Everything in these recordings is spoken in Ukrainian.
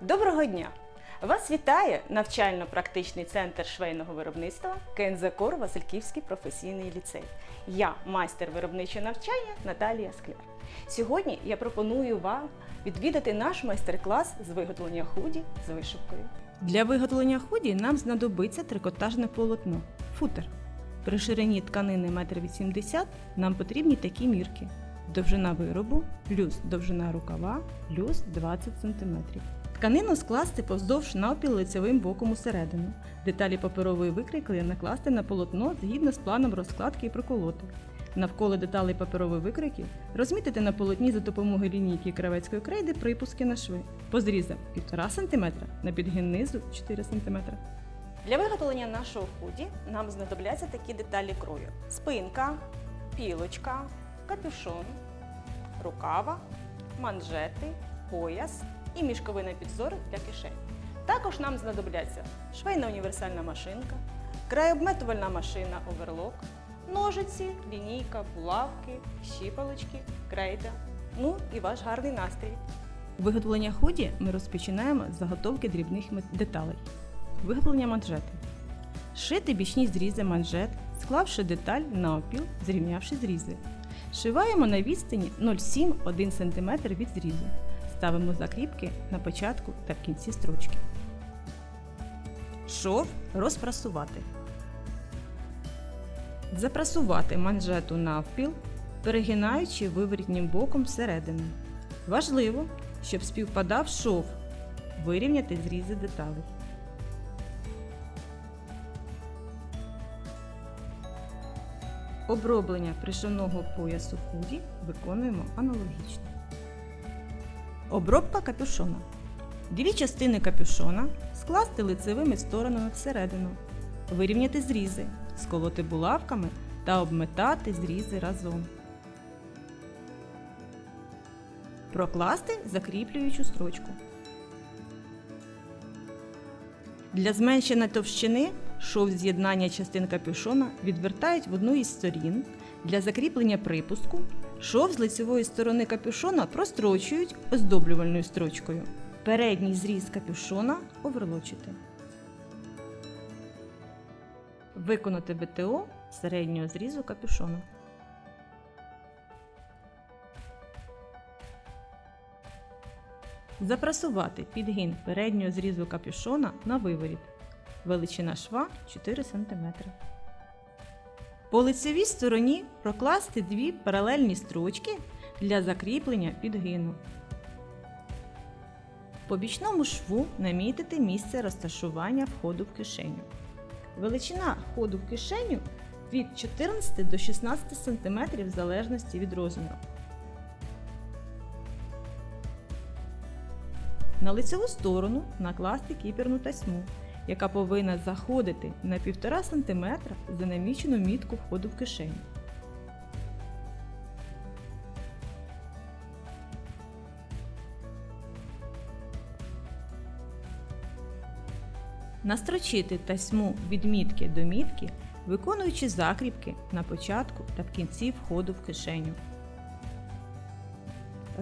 Доброго дня! Вас вітає навчально-практичний центр швейного виробництва КНЗКОР Васильківський професійний ліцей. Я майстер виробничого навчання Наталія Скляр. Сьогодні я пропоную вам відвідати наш майстер-клас з виготовлення худі з вишивкою. Для виготовлення худі нам знадобиться трикотажне полотно футер. При ширині тканини 1,80 м нам потрібні такі мірки: довжина виробу плюс довжина рукава плюс 20 см. Тканину скласти повздовж навпіл лицевим боком усередину. Деталі паперової викрійки накласти на полотно згідно з планом розкладки і проколоти. Навколо деталей паперової викрійки розмітити на полотні за допомогою лінійки кравецької крейди припуски на шви. По зрізам 1,5 см на підгін низу 4 см. Для виготовлення нашого худі нам знадобляться такі деталі крою: спинка, пілочка, капюшон, рукава, манжети, пояс і мішковина підзори для кишень. Також нам знадобляться швейна універсальна машинка, краєобметувальна машина оверлок, ножиці, лінійка, булавки, щіпалочки, крейда. Ну і ваш гарний настрій. Виготовлення худі ми розпочинаємо з заготовки дрібних деталей. Виготовлення манжети. Шити бічні зрізи манжет, склавши деталь навпіл, зрівнявши зрізи. Шиваємо на відстані 0,7-1 см від зрізу. Ставимо закріпки на початку та в кінці строчки. Шов розпрасувати. Запрасувати манжету навпіл, перегинаючи виворітнім боком всередину. Важливо, щоб співпадав шов. Вирівняти зрізи деталей. Оброблення пришивного поясу худі виконуємо аналогічно. Обробка капюшона. Дві частини капюшона скласти лицевими сторонами всередину, вирівняти зрізи, сколоти булавками та обметати зрізи разом. Прокласти закріплюючу строчку. Для зменшення товщини шов з'єднання частин капюшона відвертають в одну із сторін. Для закріплення припуску шов з лицевої сторони капюшона прострочують оздоблювальною строчкою. Передній зріз капюшона оверлочити. Виконати ВТО середнього зрізу капюшона. Запрасувати підгін переднього зрізу капюшона на виворіт. Величина шва 4 см. По лицевій стороні прокласти дві паралельні строчки для закріплення підгину. По бічному шву намітити місце розташування входу в кишеню. Величина входу в кишеню від 14 до 16 см в залежності від розміру. На лицеву сторону накласти кіперну тасьму, яка повинна заходити на 1,5 см за намічену мітку входу в кишеню. Настрочити тасьму від мітки до мітки, виконуючи закріпки на початку та в кінці входу в кишеню.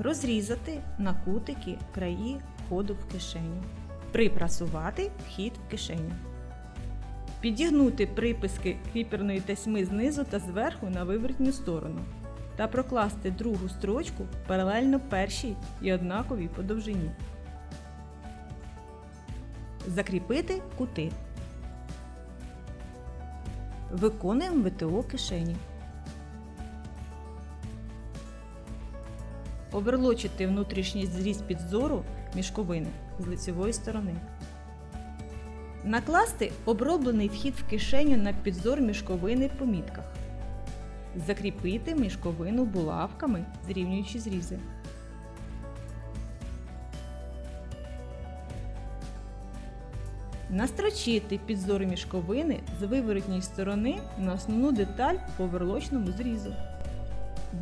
Розрізати на кутики краї входу в кишеню. Припрасувати вхід в кишеню. Підігнути приписки квіперної тасьми знизу та зверху на вивертню сторону. Та прокласти другу строчку паралельно першій і однаковій по довжині. Закріпити кути. Виконуємо ВТО кишені. Оверлочити внутрішній зріз підзору мішковини з лицевої сторони. Накласти оброблений вхід в кишеню на підзор мішковини по мітках. Закріпити мішковину булавками, зрівнюючи зрізи. Настрочити підзор мішковини з виворотній сторони на основну деталь по оверлочному зрізу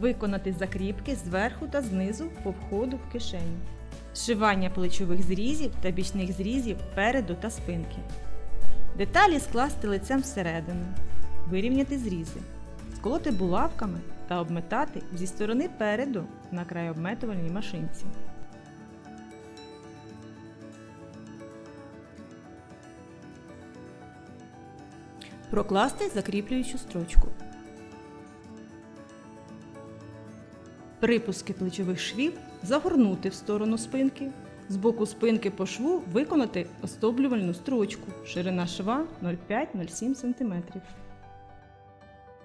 виконати закріпки зверху та знизу по входу в кишеню, зшивання плечових зрізів та бічних зрізів переду та спинки. Деталі скласти лицем всередину, вирівняти зрізи, сколоти булавками та обметати зі сторони переду на край обметувальній машинці. Прокласти закріплюючу строчку. Припуски плечових швів загорнути в сторону спинки. З боку спинки по шву виконати остоблювальну строчку. Ширина шва 0,5-0,7 см.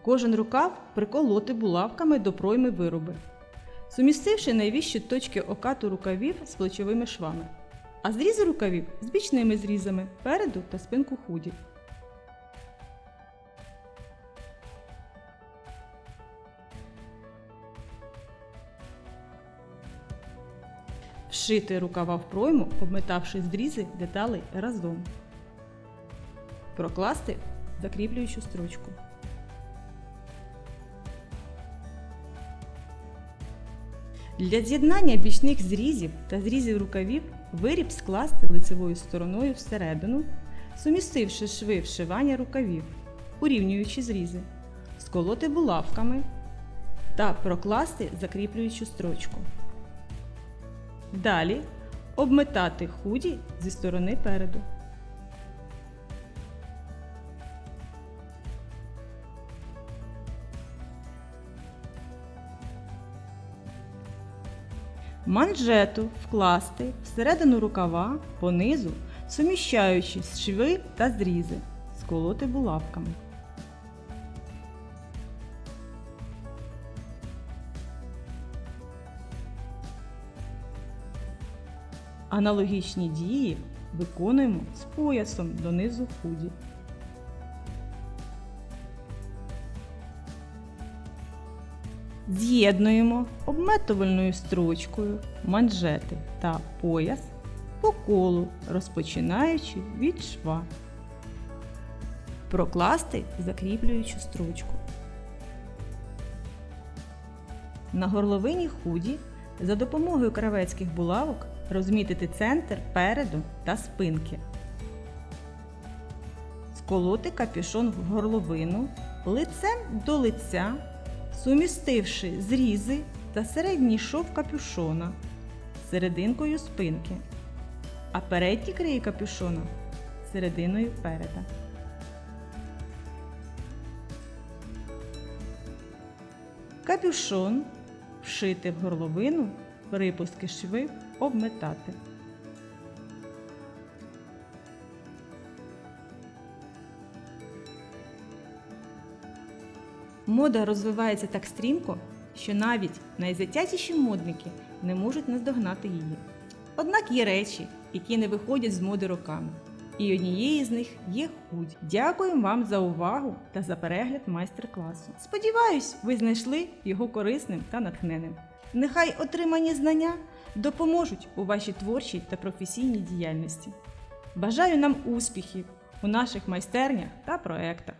Кожен рукав приколоти булавками до пройми вироби, сумістивши найвищі точки окату рукавів з плечовими швами, а зрізи рукавів з бічними зрізами переду та спинку худі. Вшити рукава в пройму, обметавши зрізи деталей разом. Прокласти закріплюючу строчку. Для з'єднання бічних зрізів та зрізів рукавів виріб скласти лицевою стороною всередину, сумістивши шви вшивання рукавів, урівнюючи зрізи, сколоти булавками та прокласти закріплюючу строчку. Далі обметати худі зі сторони переду. Манжету вкласти всередину рукава понизу, суміщаючи шви та зрізи, сколоти булавками. Аналогічні дії виконуємо з поясом донизу худі. З'єднуємо обметувальною строчкою манжети та пояс по колу, розпочинаючи від шва. Прокласти закріплюючу строчку. На горловині худі за допомогою кравецьких булавок розмітити центр переду та спинки. Сколоти капюшон в горловину лицем до лиця, сумістивши зрізи та середній шов капюшона серединкою спинки, а передні краї капюшона серединою переда. Капюшон вшити в горловину, припуски шви обметати. Мода розвивається так стрімко, що навіть найзатятіші модники не можуть наздогнати її. Однак є речі, які не виходять з моди роками. І однією з них є худь. Дякую вам за увагу та за перегляд майстер-класу. Сподіваюсь, ви знайшли його корисним та натхненним. Нехай отримані знання допоможуть у вашій творчій та професійній діяльності. Бажаю нам успіхів у наших майстернях та проектах.